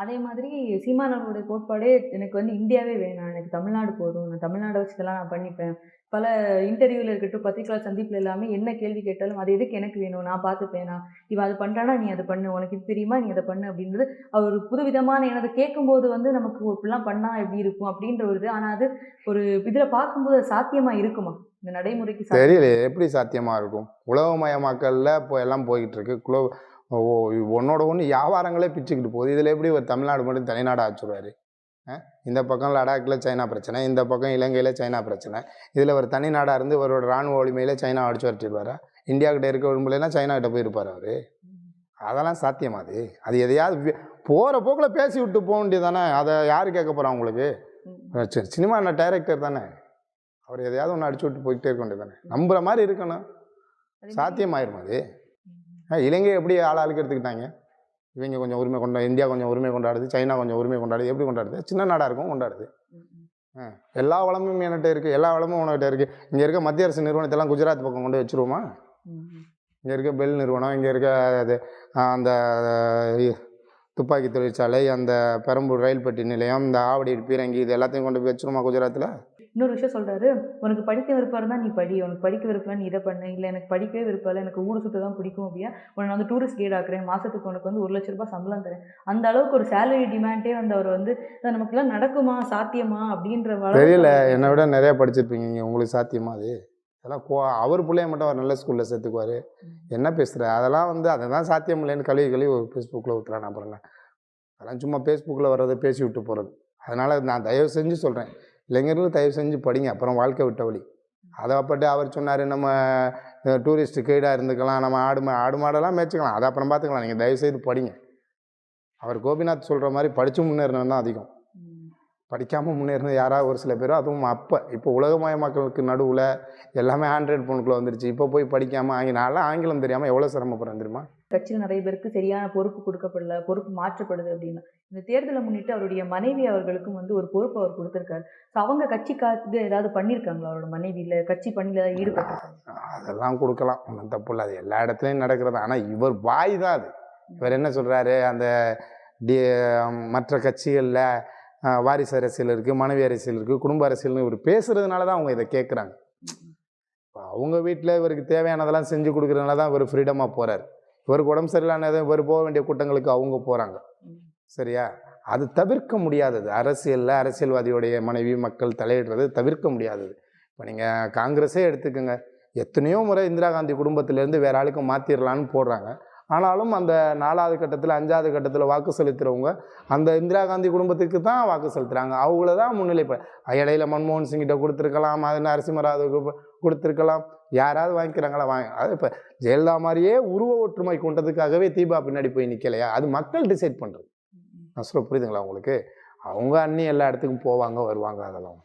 [SPEAKER 2] அதே மாதிரி சீமானவருடைய கோட்பாடே எனக்கு வந்து இந்தியாவே வேணாம். எனக்கு தமிழ்நாடு போதும். நான் தமிழ்நாடை வச்சுக்கலாம் நான் பண்ணிப்பேன். பல இன்டர்வியூவில் இருக்கட்டும் பத்திரிகையாளர் சந்திப்பில் எல்லாமே என்ன கேள்வி கேட்டாலும் அது எதுக்கு எனக்கு வேணும்? நான் பார்த்துப்பேன்? நான் இவன் அது பண்ணுறானா நீ அதை பண்ணு. உனக்கு இது தெரியுமா? நீ அதை பண்ணு அப்படின்றது அவர் புதுவிதமான எனது கேட்கும்போது வந்து நமக்கு இப்படிலாம் பண்ணால் எப்படி இருக்கும் அப்படின்ற ஒரு இது. ஆனால் அது ஒரு இதில் பார்க்கும்போது அது சாத்தியமாக இருக்குமா? இந்த நடைமுறைக்கு
[SPEAKER 1] தெரியல எப்படி சாத்தியமாக இருக்கும்? உலகமயமாக்கல்ல இப்போ எல்லாம் போய்கிட்டு இருக்கு. குளோ ஓ ஒன்னோட ஒன்று வியாபாரங்களே பிச்சுக்கிட்டு போகுது. இதில் எப்படி ஒரு தமிழ்நாடு மட்டும் தனிநாடு ஆச்சுருவாரு இந்த பக்கம் லடாக்கில் சைனா பிரச்சனை இந்த பக்கம் இலங்கையில் சைனா பிரச்சனை. இதில் ஒரு தனி நாடாக இருந்து இவரோட ராணுவ வலிமையில் சைனா அடிச்சு வரட்டிடுவாரா இந்தியா கிட்ட இருக்க விரும்பலைன்னா சைனா கிட்ட போயிருப்பார் அவர்? அதெல்லாம் சாத்தியமா அது. அது எதையாவது போகிற போக்கில் பேசி விட்டு போக வேண்டியதானே அதை யார் கேட்க போகிறா உங்களுக்கு? சினிமா டைரக்டர் தானே. அவர் எதையாவது ஒன்று அடிச்சு விட்டு போயிட்டே இருக்க வேண்டியதானே நம்புற மாதிரி இருக்கணும். சாத்தியமாயிருமா அது. இலங்கை எப்படி ஆள் ஆளுக்கு எடுத்துக்கிட்டாங்க? இவங்க கொஞ்சம் உரிமை கொண்டா இந்தியா கொஞ்சம் உரிமை கொண்டாடுது சைனா கொஞ்சம் உரிமை கொண்டாடுது எப்படி கொண்டாடுது? சின்ன நாடாக இருக்கும் கொண்டாடுது. எல்லா வளமும் என்கிட்ட இருக்குது எல்லா வளமும் உனக்கிட்ட இருக்குது இங்கே இருக்க மத்திய அரசு நிறுவனத்தெல்லாம் குஜராத் பக்கம் கொண்டு வச்சுருவோமா. இங்கே இருக்க பெல் நிறுவனம் இங்கே இருக்க அது அந்த துப்பாக்கி தொழிற்சாலை அந்த பெரம்பூர் ரயில் பெட்டி நிலையம் இந்த ஆவடி பீரங்கி இது எல்லாத்தையும் கொண்டு போய் வச்சிருமா குஜராத்தில்
[SPEAKER 2] இன்னொரு விஷயம் சொல்றாரு உனக்கு படிக்க விருப்பம் இருந்தா நீ படி உனக்கு படிக்க விருப்பம் நீ இதை பண்ணு இல்லை எனக்கு படிக்கவே விருப்பம் இல்லை எனக்கு ஊடு சுத்த தான் பிடிக்கும் அப்படியா? உன்னை நான் வந்து டூரிஸ்ட் கைட் ஆக்குறேன் மாசத்துக்கு உனக்கு வந்து ஒரு லட்ச ரூபாய் சம்பளம் தரேன். அந்த அளவுக்கு ஒரு சேலரி டிமாண்டே வந்து அவர் வந்து "இது நமக்குலாம் நடக்குமா சாத்தியமா? அப்படின்ற
[SPEAKER 1] தெரியல என்னை விட நிறைய படிச்சிருப்பீங்க இங்கே உங்களுக்கு சாத்தியமா அது? அதெல்லாம் கோ அவர் பிள்ளைய மட்டும் அவர் நல்ல ஸ்கூலில் சேர்த்துக்குவார். என்ன பேசுகிற அதெல்லாம் வந்து அதெல்லாம் சாத்தியம் இல்லைன்னு கழுவி கழுவி ஒரு ஃபேஸ்புக்கில் ஊற்றுறான் அப்புறம் அதெல்லாம் சும்மா ஃபேஸ்புக்கில் வர்றதை பேசி விட்டு போகிறது அதனால் நான் தயவு செஞ்சு சொல்கிறேன் இளைஞர்களும் தயவு செஞ்சு படிங்க. அப்புறம் வாழ்க்கை விட்ட வழி. அதை அப்பட்டு அவர் சொன்னார் நம்ம டூரிஸ்ட் கைடாக இருந்துக்கலாம். நம்ம ஆடு மா ஆடு மாடெல்லாம் மேய்ச்சிக்கலாம். அதை அப்புறம் பார்த்துக்கலாம். நீங்கள் தயவுசெய்து படிங்க. அவர் கோபிநாத் சொல்கிற மாதிரி படித்து முன்னேறினது தான் அதிகம். படிக்காமல் முன்னேறினது யாராவது ஒரு சில பேரோ அதுவும் அப்போ. இப்போ உலகமயமாக்கலுக்கு நடுவில் எல்லாமே ஆண்ட்ராய்டு ஃபோனுக்குள்ளே வந்துருச்சு. இப்போ போய் படிக்காமல் ஆங்கி நான்லாம் ஆங்கிலம் தெரியாமல் எவ்வளோ சிரமப்படுறேன் தெரியுமா?
[SPEAKER 2] கட்சியில் நிறைய பேருக்கு சரியான பொறுப்பு கொடுக்கப்படல பொறுப்பு மாற்றப்படுது அப்படின்னா. இந்த தேர்தலை முன்னிட்டு அவருடைய மனைவி அவர்களுக்கும் வந்து ஒரு பொறுப்பு அவர் கொடுத்துருக்காரு. ஸோ அவங்க கட்சிக்காக ஏதாவது பண்ணியிருக்காங்களா அவரோட மனைவி இல்லை கட்சி பணியில் ஏதாவது ஈடுபட்டிருக்காங்க
[SPEAKER 1] அதெல்லாம் கொடுக்கலாம். ஒன்றும் தப்பு இல்லை. அது எல்லா இடத்துலையும் நடக்கிறது. ஆனால் இவர் வாய் தான் அது. இவர் என்ன சொல்கிறாரு அந்த டி மற்ற கட்சிகளில் வாரிசு அரசியல் இருக்குது மனைவி அரசியல் இருக்குது குடும்ப அரசியல்னு இவர் பேசுகிறதுனால தான் அவங்க இதை கேட்குறாங்க இப்போ அவங்க வீட்டில் இவருக்கு தேவையானதெல்லாம் செஞ்சு கொடுக்குறதுனால தான் இவர் ஃப்ரீடமாக போகிறார் இவருக்கு உடம்பு சரியில்லாத இவர் போக வேண்டிய கூட்டங்களுக்கு அவங்க போகிறாங்க சரியா? அது தவிர்க்க முடியாதது. அரசியலில் அரசியல்வாதியுடைய மனைவி மக்கள் தலையிடுறது தவிர்க்க முடியாதது. இப்போ நீங்கள் காங்கிரஸே எடுத்துக்கோங்க. எத்தனையோ முறை இந்திரா காந்தி குடும்பத்திலேருந்து வேற ஆளுக்கு மாற்றிடலான்னு போடுறாங்க. ஆனாலும் அந்த நாலாவது கட்டத்தில் அஞ்சாவது கட்டத்தில் வாக்கு செலுத்துகிறவங்க அந்த இந்திரா காந்தி குடும்பத்துக்கு தான் வாக்கு செலுத்துகிறாங்க அவங்கள தான் முன்னிலைப்ப இடையில மன்மோகன் சிங்கிட்ட கொடுத்துருக்கலாம் அது நரசிம்மராவுக்கு கொடுத்துருக்கலாம். யாராவது வாங்கிக்கிறாங்களா? வாங்க. அது இப்போ ஜெயலலிதா மாதிரியே உருவ ஒற்றுமை கொண்டதுக்காகவே தீபா பின்னாடி போய் நிற்கலையா அது மக்கள் டிசைட் பண்ணுறது நான் சொல்ல புரியுதுங்களா உங்களுக்கு? அவங்க அண்ணி எல்லா இடத்துக்கும் போவாங்க வருவாங்க அதெல்லாம்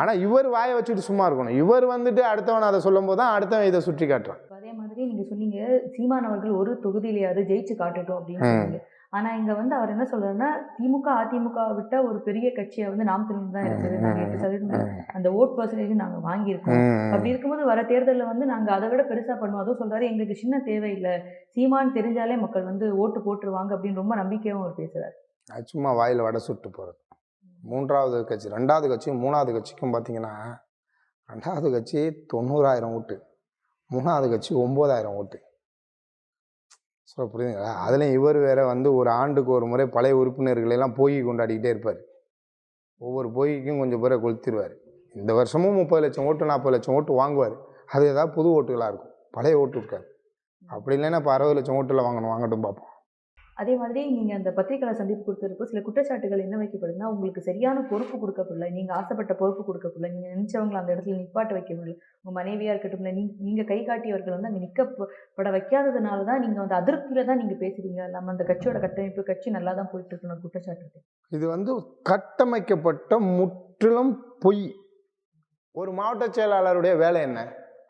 [SPEAKER 1] ஆனால் இவர் வாயை வச்சுட்டு சும்மா இருக்கணும். இவர் வந்துட்டு அடுத்தவன் அதை சொல்லும்போது தான் அடுத்தவன் இதை சுற்றி காட்டுறான்
[SPEAKER 2] அதே மாதிரி நீங்க சொன்னீங்க சீமான் அவர்கள் ஒரு தொகுதியிலையாவது ஜெயிச்சு காட்டட்டும் அப்படின்னு
[SPEAKER 1] ம்.
[SPEAKER 2] சொன்னீங்க ஆனா இங்க வந்து அவர் என்ன சொல்றாருன்னா திமுக அதிமுக விட்ட ஒரு பெரிய கட்சியை வந்து நாம் தமிழ் தான் இருக்குது நாங்க எட்டு சதவீதம் அந்த ஓட் பர்சன்டேஜ் நாங்க வாங்கியிருக்கோம். அப்படி இருக்கும்போது வர தேர்தலில் வந்து நாங்க அதை விட பெருசா பண்ணுவோம். அதுவும் சொல்றாரு எங்களுக்கு சின்ன தேவையில்லை. சீமான் தெரிஞ்சாலே மக்கள் வந்து ஓட்டு போட்டுருவாங்க அப்படின்னு ரொம்ப நம்பிக்கையாவும் அவர் பேசுறாரு.
[SPEAKER 1] அது சும்மா வாயில் வடை சுட்டு போகிறது மூன்றாவது கட்சி ரெண்டாவது கட்சியும் மூணாவது கட்சிக்கும் பார்த்தீங்கன்னா ரெண்டாவது கட்சி தொண்ணூறாயிரம் ஓட்டு. மூணாவது கட்சி ஒம்பதாயிரம் ஓட்டு. ஸோ புரியுதுங்களா? அதுலேயும் இவர் வேற வந்து ஒரு ஆண்டுக்கு ஒரு முறை பழைய உறுப்பினர்களெல்லாம் போகி கொண்டாடிக்கிட்டே இருப்பார். ஒவ்வொரு போகிக்கும் கொஞ்சம் பேரை கொளுத்திடுவார் இந்த வருஷமும் முப்பது லட்சம் ஓட்டு நாற்பது லட்சம் ஓட்டு வாங்குவார். அது ஏதாவது புது ஓட்டுகளாக இருக்கும். பழைய ஓட்டு இருக்காது. அப்படி இல்லைன்னா இப்போ அறுபது லட்சம் ஓட்டில் வாங்கணும் வாங்கட்டும் பார்ப்போம்
[SPEAKER 2] அதே மாதிரி நீங்கள் அந்த பத்திரிகையாளர் சந்திப்பு கொடுத்துருப்போ சில குற்றச்சாட்டுகள் என்ன வைக்கப்படுதுன்னா உங்களுக்கு சரியான பொறுப்பு கொடுக்கப்படல நீங்கள் ஆசைப்பட்ட பொறுப்பு கொடுக்கப்படல நீங்கள் நினச்சவங்களை அந்த இடத்துல நிப்பாட்ட வைக்க முடியல உங்கள் மனைவியாக இருக்கட்டும் இல்லை நீ நீங்கள் கை காட்டியவர்கள் வந்து அங்கே நிற்கப்பட வைக்காததுனால தான் நீங்கள் வந்து அதிருப்தியில் தான் நீங்கள் பேசுகிறீங்க நம்ம அந்த கட்சியோட கட்டமைப்பு கட்சி நல்லா தான் போயிட்டு இருக்கணும் குற்றச்சாட்டு
[SPEAKER 1] இது வந்து கட்டமைக்கப்பட்ட முற்றிலும் பொய். ஒரு மாவட்ட செயலாளருடைய வேலை என்ன?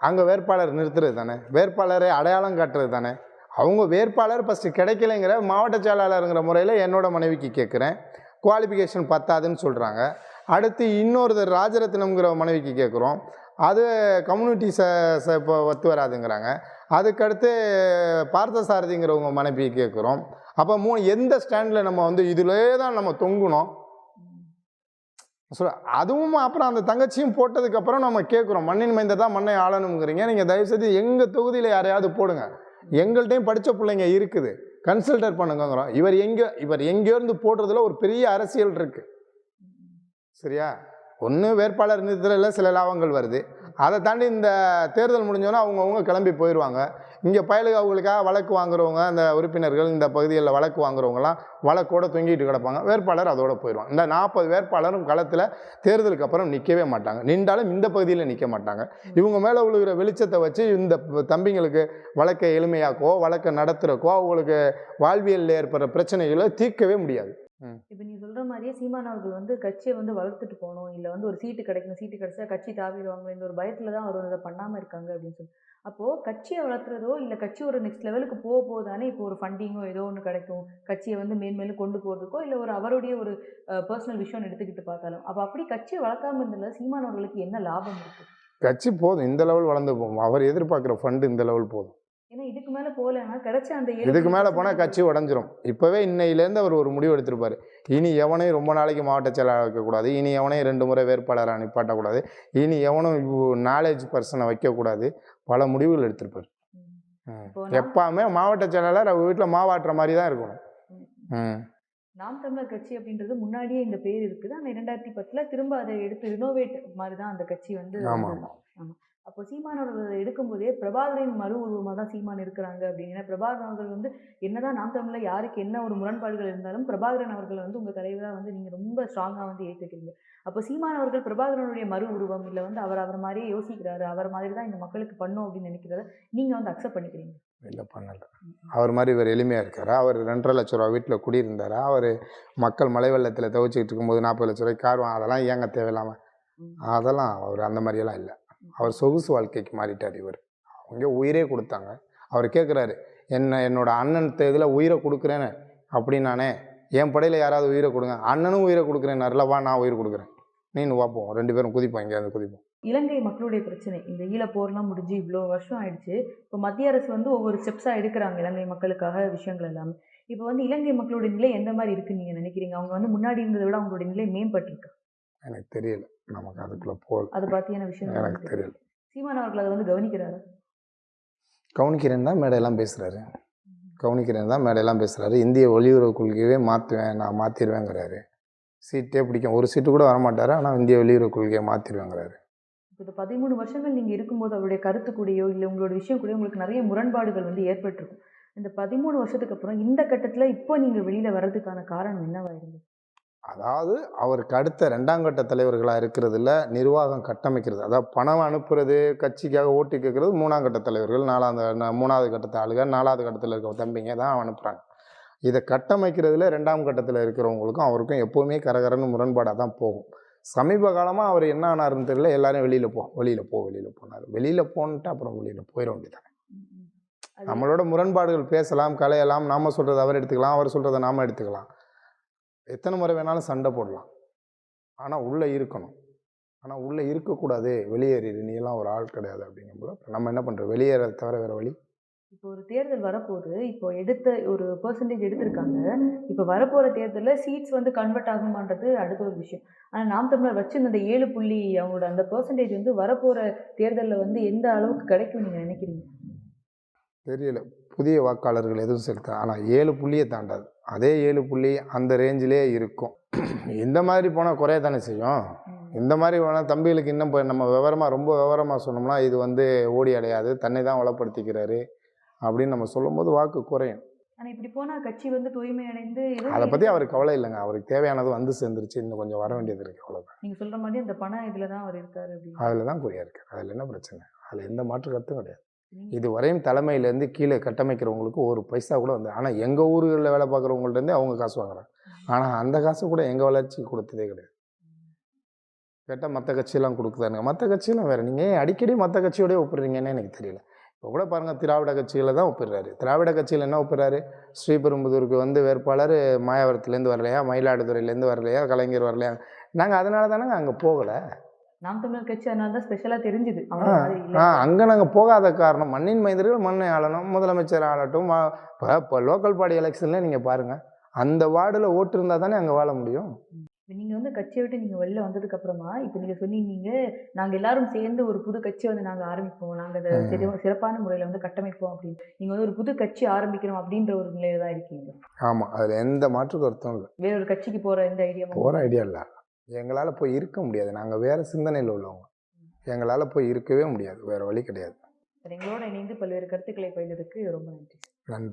[SPEAKER 1] அங்கே வேட்பாளர் நிறுத்துறது தானே? வேட்பாளரை அடையாளம் காட்டுறது தானே? அவங்க வேட்பாளர் ஃபஸ்ட்டு கிடைக்கலைங்கிற மாவட்ட செயலாளருங்கிற முறையில் என்னோட மனைவிக்கு கேட்குறேன். குவாலிஃபிகேஷன் பத்தாதுன்னு சொல்கிறாங்க அடுத்து இன்னொருத்தர் ராஜரத்னம்ங்கிற மனைவிக்கு கேட்குறோம். அது கம்யூனிட்டி ச ச இப்போ ஒத்து வராதுங்கிறாங்க. அதுக்கடுத்து பார்த்தசாரதிங்கிறவங்க மனைவி கேட்குறோம். அப்போ மூ எந்த ஸ்டாண்டில் நம்ம வந்து இதிலே தான் நம்ம தொங்கணும் சொல்ல அதுவும் அப்புறம் அந்த தங்கச்சியும் போட்டதுக்கப்புறம் நம்ம கேட்குறோம். மண்ணின் மைந்த தான் மண்ணை ஆளணுங்கிறீங்க நீங்கள் தயவுசெய்து எங்கள் தொகுதியில் யாரையாவது போடுங்க. எங்கள்கிட்டையும் படித்த பிள்ளைங்க இருக்குது. கன்சல்டர் பண்ணுங்கங்கிறோம். இவர் எங்கே இவர் எங்கேருந்து போடுறதுல ஒரு பெரிய அரசியல் இருக்குது சரியா? ஒன்று வேட்பாளர் நிறுத்தல சில லாபங்கள் வருது. அதை தாண்டி இந்த தேர்தல் முடிஞ்சோன்னா அவங்கவுங்க கிளம்பி போயிடுவாங்க இங்கே பயலுக்கு அவங்களுக்காக வழக்கு வாங்குறவங்க அந்த உறுப்பினர்கள் இந்த பகுதிகளில் வழக்கு வாங்குறவங்கலாம் வழக்கோட தொங்கிட்டு கிடப்பாங்க. வேட்பாளர் அதோட போயிடுவாங்க இந்த நாற்பது வேட்பாளரும் களத்தில் தேர்தலுக்கு அப்புறம் நிற்கவே மாட்டாங்க. நின்றாலும் இந்த பகுதியில் நிற்க மாட்டாங்க. இவங்க மேலே விழுகிற வெளிச்சத்தை வச்சு இந்த தம்பிங்களுக்கு வழக்கை எளிமையாக்கோ வழக்கை நடத்துகிறக்கோ அவங்களுக்கு வாழ்வியலில் ஏற்படுற பிரச்சனைகளை தீர்க்கவே முடியாது.
[SPEAKER 2] இப்போ நீ சொல்கிற மாதிரியே சீமான் அவர்கள் வந்து கட்சியை வந்து வளர்த்துட்டு போகணும். இல்லை வந்து ஒரு சீட்டு கிடைக்கணும். சீட்டு கிடைச்சா கட்சி தாவிடுவாங்க இந்த ஒரு பயத்தில் தான் அவர் அதை பண்ணாமல் இருக்காங்க அப்படின்னு சொல்லி. அப்போது கட்சியை வளர்த்துறதோ இல்லை கட்சி ஒரு நெக்ஸ்ட் லெவலுக்கு போக போதானே இப்போ ஒரு ஃபண்டிங்கோ ஏதோ ஒன்று கிடைக்கும். கட்சியை வந்து மேன்மேலும் கொண்டு போகிறதுக்கோ இல்லை ஒரு அவருடைய ஒரு பர்சனல் விஷயம்னு எடுத்துக்கிட்டு பார்த்தாலும். அப்போ அப்படி கட்சியை வளர்க்காம இருந்ததுல சீமான் அவர்களுக்கு என்ன லாபம் இருக்குது
[SPEAKER 1] கட்சி போதும். இந்த லெவல் வளர்ந்து போகும். அவர் எதிர்பார்க்குற ஃபண்டு இந்த லெவல் போதும்.
[SPEAKER 2] ஏன்னா இதுக்கு மேலே போகலன்னா கிடைச்ச அந்த
[SPEAKER 1] இதுக்கு மேலே போனால் கட்சி உடஞ்சிரும். இப்போவே இன்னையிலேருந்து அவர் ஒரு முடிவு எடுத்திருப்பார். இனி எவனையும் ரொம்ப நாளைக்கு மாவட்ட செயலாளர் வைக்கக்கூடாது இனி எவனையும் ரெண்டு முறை வேட்பாளராக நிப்பாட்டக்கூடாது. இனி எவனும் நாலேஜ் பர்சனை வைக்கக்கூடாது. பல முடிவுகள் எடுத்திருப்பார். எப்பவுமே மாவட்ட செயலாளர் அவர் வீட்டில் மாவாட்டுற மாதிரி தான் இருக்கணும்.
[SPEAKER 2] ம். நாம் தமிழர் கட்சி அப்படின்றது முன்னாடியே இந்த பேர் இருக்குது. ஆனால் இரண்டாயிரத்தி பத்தில் திரும்ப அதை எடுத்து ரினோவேட் மாதிரி தான் அந்த கட்சி வந்து
[SPEAKER 1] ஆமாம்
[SPEAKER 2] வந்தது.
[SPEAKER 1] ஆமாம்
[SPEAKER 2] அப்போ சீமான் அவர்கள் எடுக்கும்போதே பிரபாகரின் மறு உருவமாக தான் சீமான் இருக்கிறாங்க அப்படின்னு பிரபாகரன் அவர்கள் வந்து என்னதான் நாம் தமிழில் யாருக்கு என்ன ஒரு முரண்பாடுகள் இருந்தாலும் பிரபாகரன் அவர்கள் வந்து உங்கள் தலைவராக வந்து நீங்கள் ரொம்ப ஸ்ட்ராங்காக வந்து ஏற்றுக்கிறீங்க அப்போ சீமான் அவர்கள் பிரபாகரனுடைய மறு உருவம் இல்லை வந்து அவர் அவர் மாதிரியே யோசிக்கிறாரு அவர் மாதிரி தான் இந்த மக்களுக்கு பண்ணும் அப்படின்னு நினைக்கிறத நீங்கள் வந்து அக்செப்ட் பண்ணிக்கிறீங்க?
[SPEAKER 1] இல்லை பண்ணலை. அவர் மாதிரி இவர் எளிமையாக இருக்காரா? அவர் ரெண்டரை லட்ச ரூபா வீட்டில் குடியிருந்தாரா? அவர் மக்கள் மழை வெள்ளத்தில் துவைச்சிக்கிட்டு இருக்கும்போது நாற்பது லட்ச ரூபாய்க்கு கார் அதெல்லாம் ஏங்க தேவையில்லாமல். அதெல்லாம் அவர் அந்த மாதிரியெல்லாம் இல்லை. அவர் சொகுசு வாழ்க்கைக்கு மாறிட்டார் இவர். அவங்க உயிரே கொடுத்தாங்க. அவர் கேட்குறாரு என்ன என்னோட அண்ணன் இதில் உயிரை கொடுக்குறேன்னு? அப்படின்னானே என் படையில் யாராவது உயிரை கொடுங்க. அண்ணனும் உயிரை கொடுக்குறேன்னாருல வா நான் உயிர் கொடுக்குறேன். நீனு பார்ப்போம் ரெண்டு பேரும் குதிப்போம் எங்கேயாவது குதிப்போம்.
[SPEAKER 2] இலங்கை மக்களுடைய பிரச்சனை. இந்த ஈழப்போர்லாம் முடிஞ்சு இவ்வளோ வருஷம் ஆயிடுச்சு. இப்போ மத்திய அரசு வந்து ஒவ்வொரு ஸ்டெப்ஸாக எடுக்கிறாங்க இலங்கை மக்களுக்காக விஷயங்கள் எல்லாமே. இப்போ வந்து இலங்கை மக்களுடைய நிலை எந்த மாதிரி இருக்குன்னு நீங்கள் நினைக்கிறீங்க? அவங்க வந்து முன்னாடி இருந்ததை விட அவங்களுடைய நிலை மேம்பட்டிருக்கு?
[SPEAKER 1] எனக்கு தெரியல. நமக்கு அதுக்குள்ளே போகல.
[SPEAKER 2] அதை பற்றியான விஷயம்
[SPEAKER 1] எனக்கு தெரியல.
[SPEAKER 2] சீமான் அவர்கள் அதை வந்து கவனிக்கிறாரு?
[SPEAKER 1] கவனிக்கிறேன் தான் மேடையெல்லாம் பேசுகிறாரு கவனிக்கிறேன் தான் மேடையெல்லாம் பேசுகிறாரு இந்திய வெளியுறவு கொள்கையவே மாற்றுவேன் நான் மாற்றிடுவேங்கிறாரு சீட்டே பிடிக்கும். ஒரு சீட்டு கூட வரமாட்டார் ஆனால் இந்திய வெளியுறவு கொள்கையை மாற்றிடுவேங்கிறாரு
[SPEAKER 2] இப்போ பதிமூணு வருஷங்கள் நீங்கள் இருக்கும்போது அவருடைய கருத்து கூடயோ இல்லை உங்களோட விஷயம் கூடயோ உங்களுக்கு நிறைய முரண்பாடுகள் வந்து ஏற்பட்டிருக்கும். இந்த பதிமூணு வருஷத்துக்கு அப்புறம் இந்த கட்டத்தில் இப்போ நீங்கள் வெளியில் வர்றதுக்கான காரணம் என்னவா இருந்தது?
[SPEAKER 1] அதாவது அவருக்கு அடுத்த ரெண்டாம் கட்ட தலைவர்களாக இருக்கிறதுல நிர்வாகம் கட்டமைக்கிறது. அதாவது பணம் அனுப்புறது கட்சிக்காக ஓட்டு கேட்குறது மூணாம் கட்ட தலைவர்கள் நாலாவது மூணாவது கட்டத்தை ஆளுக நாலாவது கட்டத்தில் இருக்க தம்பிங்க தான் அனுப்புகிறாங்க இதை கட்டமைக்கிறதுல ரெண்டாம் கட்டத்தில் இருக்கிறவங்களுக்கும் அவருக்கும் எப்போவுமே கரகரன்னு முரண்பாடாக தான் போகும். சமீப காலமாக அவர் என்ன ஆனாருன்னு தெரியல எல்லாரும் வெளியில் போ வெளியில் போ வெளியில் போனார் வெளியில் போன்ட்டு அப்புறம் வெளியில் போயிட வேண்டியதான் நம்மளோட முரண்பாடுகள் பேசலாம் கலையலாம் நாம சொல்கிறத அவர் எடுத்துக்கலாம் அவர் சொல்கிறத நாம எடுத்துக்கலாம். எத்தனை முறை வேணாலும் சண்டை போடலாம். ஆனால் உள்ளே இருக்கணும். ஆனால் உள்ளே இருக்கக்கூடாது வெளியேறிடு நீ எல்லாம் ஒரு ஆள் கிடையாது அப்படிங்கும்போது அப்ப நம்ம என்ன பண்ணுறோம் வெளியேற தவிர வேறு வழி?
[SPEAKER 2] இப்போ ஒரு தேர்தல் வரப்போகுது. இப்போ எடுத்த ஒரு பெர்சன்டேஜ் எடுத்திருக்காங்க. இப்போ வரப்போகிற தேர்தலில் சீட்ஸ் வந்து கன்வெர்ட் ஆகுமான்றது அடுத்த ஒரு விஷயம். ஆனால் நாம் தமிழர் வச்சிருந்த அந்த ஏழு புள்ளி அவங்களோட அந்த பெர்சன்டேஜ் வந்து வரப்போகிற தேர்தலில் வந்து எந்த அளவுக்கு கிடைக்கும் நீங்கள் நினைக்கிறீங்க?
[SPEAKER 1] தெரியல. புதிய வாக்காளர்கள் எதுவும் செலுத்த ஆனால் ஏழு புள்ளியை தாண்டாது. அதே ஏழு புள்ளி அந்த ரேஞ்சிலே இருக்கும். இந்த மாதிரி போனால் குறைய தானே செய்யும்? இந்த மாதிரி வேணால் தம்பிகளுக்கு இன்னும் இப்போ நம்ம விவரமாக ரொம்ப விவரமாக சொன்னோம்னா இது வந்து ஓடி அடையாது. தன்னை தான் வளப்படுத்திக்கிறாரு அப்படின்னு நம்ம சொல்லும்போது வாக்கு குறையும்.
[SPEAKER 2] இப்படி போனா கட்சி வந்து தூய்மை அடைந்து
[SPEAKER 1] அதை பற்றி அவருக்கு கவலை இல்லைங்க. அவருக்கு தேவையானது வந்து சேர்ந்துருச்சு. இன்னும் கொஞ்சம் வர வேண்டியது இருக்குது அவ்வளோதான்
[SPEAKER 2] நீங்க சொல்ற மாதிரி அந்த பணம் இதுல தான் அவர் இருக்காரு
[SPEAKER 1] அதில் தான் குறியா இருக்குது அதில் என்ன பிரச்சனை? அதில் எந்த மாற்று கருத்தும் கிடையாது. இதுவரையும் தலைமையிலேருந்து கீழே கட்டமைக்கிறவங்களுக்கு ஒரு பைசா கூட வந்து ஆனால் எங்கள் ஊர்களில் வேலை பார்க்குறவங்கள்ட்டேருந்தே அவங்க காசு வாங்குறாங்க. ஆனால் அந்த காசு கூட எங்கள் வளர்ச்சிக்கு கொடுத்ததே கிடையாது. கேட்டால் மற்ற கட்சியெல்லாம் கொடுக்குதானுங்க. மற்ற கட்சியெல்லாம் வேறு நீங்கள் ஏன் அடிக்கடி மற்ற கட்சியோடய ஒப்பிடுறீங்கன்னு எனக்கு தெரியல. இப்போ கூட பாருங்கள் திராவிட கட்சிகளை தான் ஒப்பிடுறாரு. திராவிட கட்சியில் என்ன ஒப்பிடுறாரு? ஸ்ரீபெரும்புதூருக்கு வந்து வேட்பாளர் மாயாவரத்துலேருந்து வரலையா? மயிலாடுதுறையிலேருந்து வரலையா? கலைஞர் வரலையா? நாங்கள் அதனால தானங்க அங்கே போகலை.
[SPEAKER 2] நாம் தமிழர் கட்சி அதனால தான் ஸ்பெஷலா தெரிஞ்சுது.
[SPEAKER 1] அங்கே நாங்கள் போகாத காரணம் மண்ணின் மைந்தர்கள் மண்ணை ஆளணும் முதலமைச்சர் ஆளட்டும் இப்போ இப்போ லோக்கல் பாடி எலெக்ஷனில் நீங்கள் பாருங்கள் அந்த வார்டில் ஓட்டு இருந்தால் தானே அங்கே வாழ முடியும்?
[SPEAKER 2] இப்ப நீங்க வந்து கட்சியை விட்டு நீங்க வெளில வந்ததுக்கு அப்புறமா இப்ப நீங்க சொன்னீங்க நாங்க எல்லாரும் சேர்ந்து ஒரு புது கட்சியை வந்து நாங்க ஆரம்பிப்போம் நாங்க அதை. சிற- சிறப்பான முறையில வந்து கட்டமைப்போம் அப்படின்னு. நீங்க வந்து ஒரு புது கட்சி ஆரம்பிக்கணும் அப்படின்ற ஒரு நிலையில தான் இருக்கீங்க.
[SPEAKER 1] ஆமாம் அதில் எந்த மாற்று கருத்தும் இல்லை.
[SPEAKER 2] வேற ஒரு கட்சிக்கு போற எந்த ஐடியா
[SPEAKER 1] போகிற ஐடியா இல்லை. எங்களால் போய் இருக்க முடியாது. நாங்கள் வேறு சிந்தனையில் உள்ளவங்க. எங்களால் போய் இருக்கவே முடியாது. வேறு வழி கிடையாது.
[SPEAKER 2] எங்களோட இணைந்து பல்வேறு கருத்துக்களை பகிர்ந்ததுக்கு ரொம்ப நன்றி.
[SPEAKER 1] நன்றி.